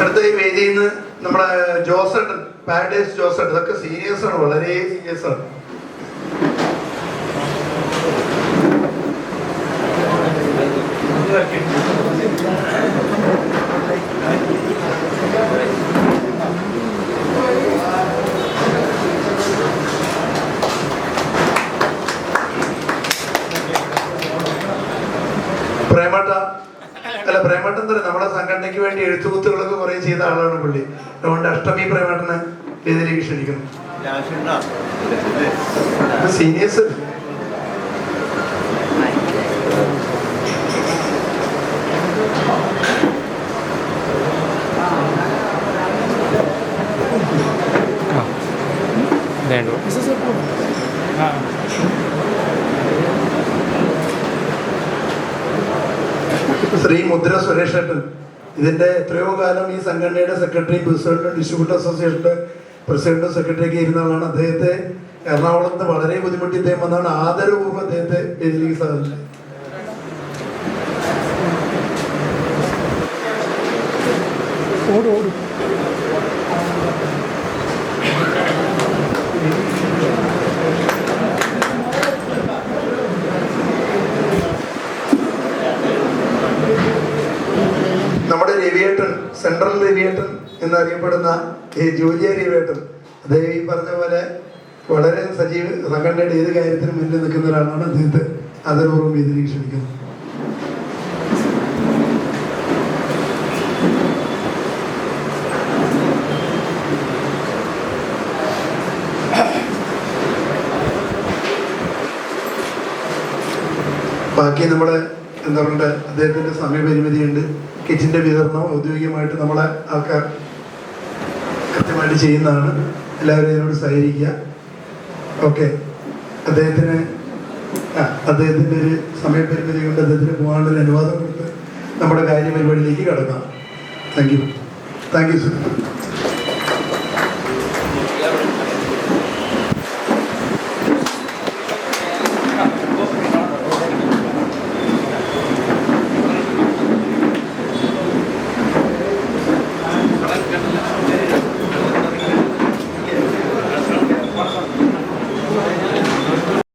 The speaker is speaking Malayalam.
അടുത്ത ഈ വേദിയിൽ നിന്ന് നമ്മുടെ ജോസട്ട് പാരഡൈസ് ജോസട്ട് ഇതൊക്കെ സീരിയസ് ആണ് വളരെ സീരിയസ് ആണ്. അല്ല പ്രേമട്ടൻ തന്നെ നമ്മുടെ സംഘടനയ്ക്ക് വേണ്ടി എഴുത്തുകുത്തുകളൊക്കെ കുറെ ചെയ്ത ആളാണ് പുള്ളി. അതുകൊണ്ട് അഷ്ടമി പ്രേമട്ടനെ വേദിയിലേക്ക് ക്ഷണിക്കുന്നു. സീനിയേഴ്സ് വേണ്ടു. ശ്രീ മുദ്ര സുരേഷ് ഏട്ടൻ. ഇതിന്റെ എത്രയോ കാലം ഈ സംഘടനയുടെ സെക്രട്ടറി പ്രസിഡന്റ് ഡിസ്ട്രിബ്യൂട്ടർ അസോസിയേഷന്റെ സെക്രട്ടറി സെക്രട്ടറിയൊക്കെ ഇരുന്ന ആളാണ് അദ്ദേഹത്തെ എറണാകുളത്ത് വളരെ ബുദ്ധിമുട്ടി ഇദ്ദേഹം വന്നാണ് ആദരപൂർവം അദ്ദേഹത്തെ സാധിച്ചത് ഓടും നമ്മുടെ രവിയേട്ടൻ സെൻട്രൽ ദേവിയേട്ടൻ എന്നറിയപ്പെടുന്ന ഈ ജൂലിയ രവിയേട്ടൻ അദ്ദേഹം ഈ പറഞ്ഞ പോലെ വളരെ സജീവ സംഘടനയുടെ ഏത് കാര്യത്തിനും മുന്നിൽ നിൽക്കുന്ന ഒരാളാണ് അദ്ദേഹത്തെ ആദരപൂർവം ഇത് ക്ഷണിക്കുന്നത്. ബാക്കി നമ്മുടെ എന്താ പറയുക അദ്ദേഹത്തിന്റെ സമയപരിമിതിയുണ്ട്. കിറ്റിന്റെ വിതരണം ഔദ്യോഗികമായിട്ട് നമ്മളെ ആൾക്കാർ കൃത്യമായിട്ട് ചെയ്യുന്നതാണ്. എല്ലാവരും ഇതിനോട് സഹകരിക്കുക. ഓക്കെ. അദ്ദേഹത്തിന് അദ്ദേഹത്തിന്റെ ഒരു സമയപരിമിതി കൊണ്ട് അദ്ദേഹത്തിന് പോകാനുള്ള അനുവാദം കൊടുത്ത് നമ്മുടെ കാര്യപരിപാടിയിലേക്ക് കടക്കാം. Thank you. Thank you sir